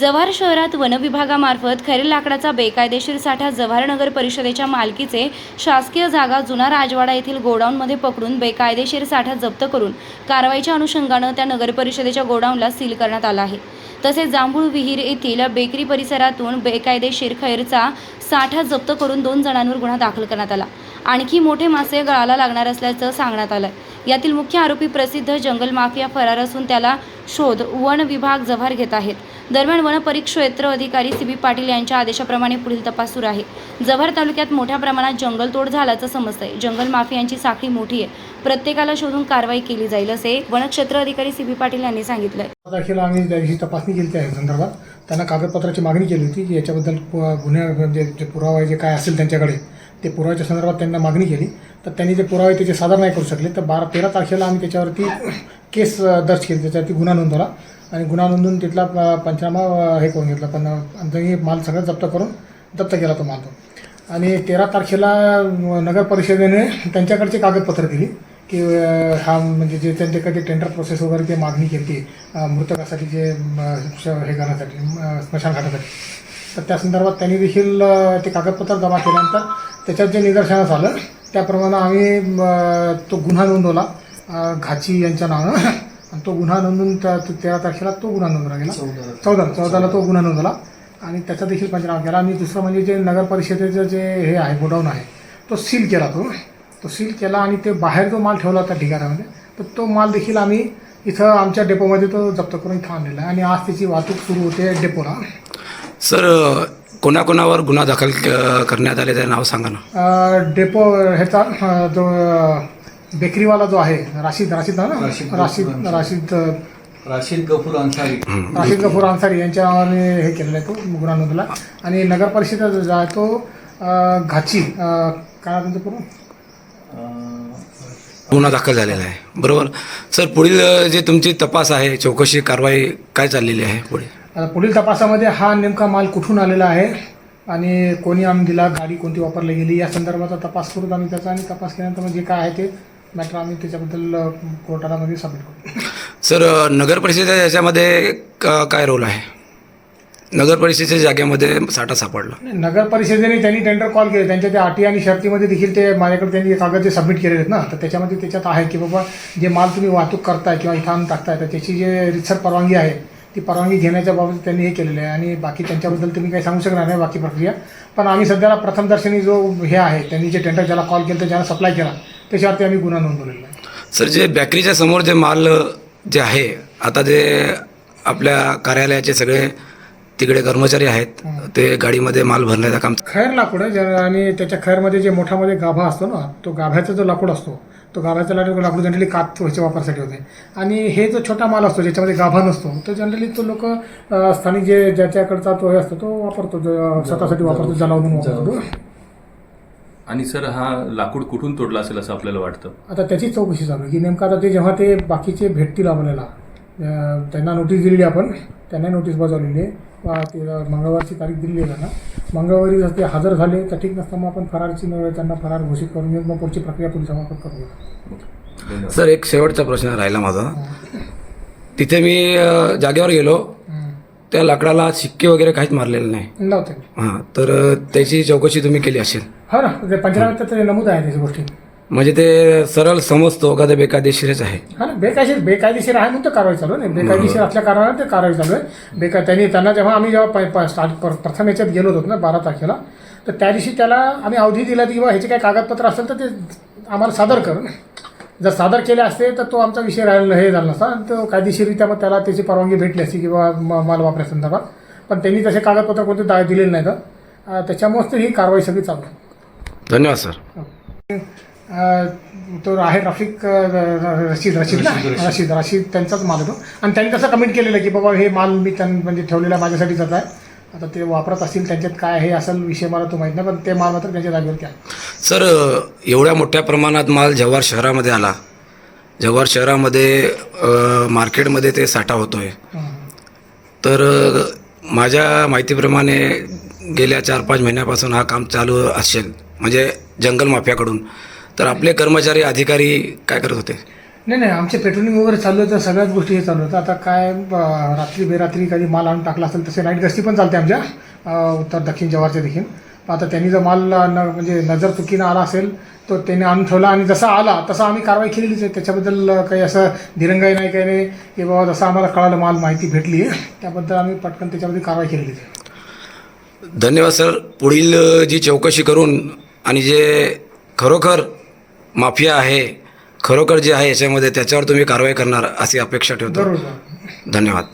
जव्हार शहरात वनविभागामार्फत खैर लाकडाचा बेकायदेशीर साठा जव्हार नगर परिषदेच्या मालकीचे शासकीय जागा जुना राजवाडा येथील गोडाऊनमध्ये पकडून बेकायदेशीर साठा जप्त करून कारवाईच्या अनुषंगानं त्या नगर परिषदेच्या गोडाऊनला सील करण्यात आला आहे. तसेच जांभूळ विहीर येथील बेकरी परिसरातून बेकायदेशीर खैरचा साठा जप्त करून दोन जणांवर गुन्हा दाखल करण्यात आला. आणखी मोठे मासे गळाला लागणार असल्याचं सांगण्यात आलं यातील मुख्य आरोपी प्रसिद्ध जंगल माफिया फरार असून त्याला शोध वन विभाग जव्हार घेत आहेत. दरम्यान वनपरिक्षेत्र अधिकारी सी बी पाटील यांच्या आदेशाप्रमाणे पुढील तपास सुरू आहे. जव्हार तालुक्यात मोठ्या प्रमाणात जंगलतोड झाल्याचं समजतंय. जंगल माफियांची साखळी मोठी आहे. प्रत्येकाला शोधून कारवाई केली जाईल असे वनक्षेत्र अधिकारी सी बी पाटील यांनी सांगितलंय. तारखेला आम्ही तपासणी केली त्या संदर्भात. त्यांना कागदपत्राची मागणी केली होती की याच्याबद्दल गुन्हे म्हणजे पुरावा जे काय असेल त्यांच्याकडे ते पुराव्याच्या संदर्भात त्यांना मागणी केली. तर त्यांनी जे पुरावे त्याचे सादर नाही करू शकले तर बारा तेरा तारखेला आम्ही त्याच्यावरती केस दर्ज केली. त्याच्यावरती गुन्हा नोंदवला आणि गुन्हा नोंदवून तिथला पंचनामा हे करून घेतला. पण आमचा माल सगळं जप्त करून जप्त केला तो माल तो. आणि तेरा तारखेला नगर परिषदेने त्यांच्याकडचे कागदपत्र दिली की हा म्हणजे जे त्यांच्याकडे टेंडर प्रोसेस वगैरे ते मागणी केली ती मृतकासाठी जे श- हे करण्यासाठी स्मशान घाटासाठी तर त्या संदर्भात त्यांनी देखील ते कागदपत्र जमा केल्यानंतर त्याच्यात जे निदर्शनास आलं त्याप्रमाणे आम्ही तो गुन्हा नोंदवला. घाची यांच्या नावानं. आणि तो गुन्हा नोंदून त्या तेरा तारखेला तो गुन्हा नोंदवला गेला. चौदा चौदाला तो गुन्हा नोंदवला. आणि त्याचा देखील पंचनामा केला. आणि दुसरं म्हणजे जे नगर परिषदेचं जे हे आहे गोडाऊन आहे तो सील केला तो. तो सील केला आणि ते बाहेर जो माल ठेवला होता ठिकाणामध्ये तर तो माल देखील आम्ही इथं आमच्या डेपोमध्ये तो जप्त करून इथं आणलेला आहे. आणि आज त्याची वाहतूक सुरू होते डेपोला. सर कोणाकोणावर गुन्हा दाखल क- करण्यात आले ते नाव सांगा ना. अ, डेपो ह्याचा अ, जो अ, बेकरीवाला जो आहे राशीद राशीद ना? राशीद राशीद गफूर राशीद अ, राशीद गफूर अन्सारी. राशीद गफूर अन्सारी यांच्या नावाने हे केलेलं आहे तो गुन्हा नोंदवला आणि नगर परिषद जो आहे तो अ, घाची अ, काय म्हणतो पूर्ण? गुन्हा दाखल झालेला आहे. बरोबर. सर पुढील अ, जे तुमची तपास आहे चौकशी कारवाई काय चाललेली आहे पुढे? आता पुढील तपासामध्ये हा नेमका माल कुठून आलेला आहे आणि कोणी आणून दिला गाडी कोणती वापरली गेली या संदर्भाचा तपास करू आम्ही त्याचा आणि तपास केल्यानंतर मग जे काय आहे ते मॅटर आम्ही त्याच्याबद्दल अ, कोर्टाला मध्ये सबमिट करू. सर नगर परिषदेच्या याच्यामध्ये काय रोल आहे? नगर परिषदेच्या जागेमध्ये साठा सापडला. नगर परिषदेने त्यांनी टेंडर कॉल केले. त्यांच्या त्या अटी आणि शर्तीमध्ये देखील ते माझ्याकडे त्यांनी कागद जे सबमिट केलेले आहेत ना तर त्याच्यामध्ये त्याच्यात आहे की बाबा जे माल तुम्ही वाहतूक करताय किंवा इथं आणून टाकताय तर त्याची जे रितसर परवानगी आहे ती परवानगी घेण्याच्या बाबत त्यांनी हे केलेलं आहे. आणि बाकी त्यांच्याबद्दल तुम्ही काही सांगू शकणार नाही बाकी प्रक्रिया. पण आम्ही सध्याला प्रथमदर्शनी जो हे आहे त्यांनी जे टेंडर ज्याला कॉल केला तर ज्याला सप्लाय केला त्याच्यावरती आम्ही गुन्हा नोंदवलेला आहे. सर जे बॅकरीच्या समोर जे माल जे आहे आता जे आपल्या कार्यालयाचे सगळे तिकडे कर्मचारी आहेत. ते गाडीमध्ये माल भरण्याचं काम खैर लाकूड आहे ज्या- आणि त्याच्या खैरमध्ये जे मोठामध्ये गाभा असतो ना तो गाभ्याचा जो लाकूड असतो तो गाभ्याचा लाकूड लाकूड जनरली कात व्हायच्या वापरासाठी होते. आणि हे जो छोटा माल असतो ज्याच्यामध्ये गाभा नसतो तो जनरली तो लोक स्थानिक जे ज्याच्याकडचा तो हे असतो तो वापरतो जो स्वतःसाठी वापरतो जलावून वापरतो. आणि सर हा लाकूड कुठून तोडला असेल असं आपल्याला वाटतं? आता त्याची चौकशी चालू आहे की नेमकं आता ते जेव्हा ते बाकीचे भेटतील आपल्याला त्यांना नोटीस दिलेली आपण. त्यांना नोटीस बजावलेली आहे. ते मंगळवारची तारीख दिलेली आहे त्यांना. मंगळवारी जर ते हजर झाले तर ठीक नसतं मग आपण फरारची न- त्यांना फरार घोषित करून घेऊन मग पुढची प्रक्रिया पोलिसांमार्फत करूया. सर एक शेवटचा प्रश्न राहिला माझा. तिथे मी जागेवर गेलो. त्या लाकडाला शिक्के वगैरे काहीच मारलेले नाही. लावते हां तर त्याची चौकशी तुम्ही केली असेल. हो ना ते पंचनाम्यात नमूद आहे त्याची गोष्टी. म्हणजे ते सरळ समजतो का ते बेकायदेशीरच आहे. हा ना बेकायदेशीर बेकायदेशीर आहे म्हणून तर कारवाई चालू आहे. ना बेकायदेशीर असल्या कारणाने ते कारवाई चालू आहे. बेका त्यांनी त्यांना जेव्हा आम्ही जेव्हा प- प- स्टार्ट प्र- प्रथम याच्यात गेलो होतो ना बारा तारखेला तर त्या दिवशी त्याला आम्ही अवधी दिला की बाबा ह्याचे काही कागदपत्र असेल तर ते आम्हाला सादर कर. जर सादर केले असते तर तो आमचा विषय राहिला हे झाला नसता. आणि तो कायदेशीरित्या मग त्याला त्याची परवानगी भेटली असती किंवा म- माल वापरासंदर्भात पण त्यांनी तसे कागदपत्र कोणते दा दिलेले नाहीत. अं, त्याच्यामुळेच तर ही कारवाई सगळी चालू आहे. धन्यवाद सर. अ, तो आहे रफिक रशीद रशीद ना? रशीद रशीद. त्यांचाच माल होतो आणि त्यांनी तसं कमेंट केलेलं की बाबा हे माल मी त्यां म्हणजे ठेवलेला माझ्यासाठीच आहे. आता ते वापरत असतील त्यांच्यात काय हे असेल विषय मला तो माहीत नाही पण ते माल मात्र त्यांच्या जागेवरती आहे सर एवढ्या मोठ्या प्रमाणात माल जव्हार शहरामध्ये आला. जव्हार शहरामध्ये मार्केटमध्ये ते साठा होतो आहे. तर माझ्या माहितीप्रमाणे गेल्या चार पाच महिन्यापासून हा काम चालू असेल. म्हणजे जंगल माफियाकडून. तर आपले कर्मचारी अधिकारी काय करत होते? नाही नाही आमचे पेट्रोलिंग वगैरे चालू होतं सगळ्याच गोष्टी हे चालू होतं. आता काय ब- रात्री बेरात्री कधी माल आणून टाकला असेल तसे नाईट गस्ती पण चालते आमच्या उत्तर दक्षिण जवारच्या देखील. आता त्यांनी जर माल न म्हणजे नजर चुकीनं आला असेल तो त्याने आणून ठेवला आणि जसा आला तसा आम्ही कारवाई केलेलीच आहे. त्याच्याबद्दल काही असं दिरंगाई नाही काही नाही. की बाबा जसं आम्हाला कळालं माल माहिती भेटली त्याबद्दल आम्ही पटकन त्याच्यामध्ये कारवाई केलेलीच आहे. धन्यवाद सर. पुढील जी चौकशी करून आणि जे खरोखर माफिया आहे खरोखर जे आहे याच्यामध्ये त्याच्यावर तुम्ही कारवाई करणार अशी अपेक्षा ठेवतो. धन्यवाद.